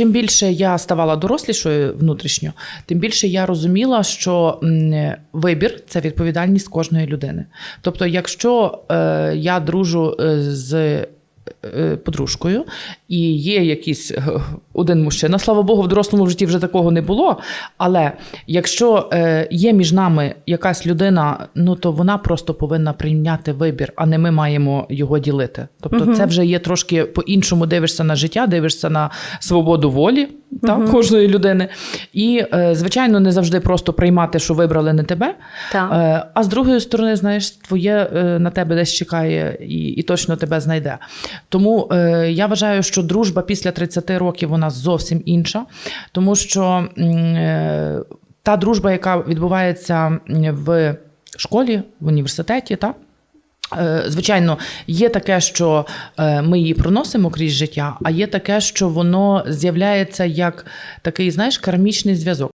чим більше я ставала дорослішою внутрішньо, тим більше я розуміла, що вибір це відповідальність кожної людини. Тобто, якщо е, я дружу е, з подружкою, і є якийсь е, один мужчина. Слава Богу, в дорослому житті вже такого не було. Але якщо е, є між нами якась людина, ну то вона просто повинна прийняти вибір, а не ми маємо його ділити. Тобто, це вже є трошки по-іншому дивишся на життя, дивишся на свободу волі так, кожної людини. І, е, звичайно, не завжди просто приймати, що вибрали не тебе. Так. Е, А з другої сторони, знаєш, твоє е, на тебе десь чекає і, і точно тебе знайде. Тому е, я вважаю, що дружба після 30 років вона зовсім інша, тому що е, та дружба, яка відбувається в школі, в університеті, так? Е, Звичайно, є таке, що е, ми її проносимо крізь життя, а є таке, що воно з'являється як такий, знаєш, кармічний зв'язок.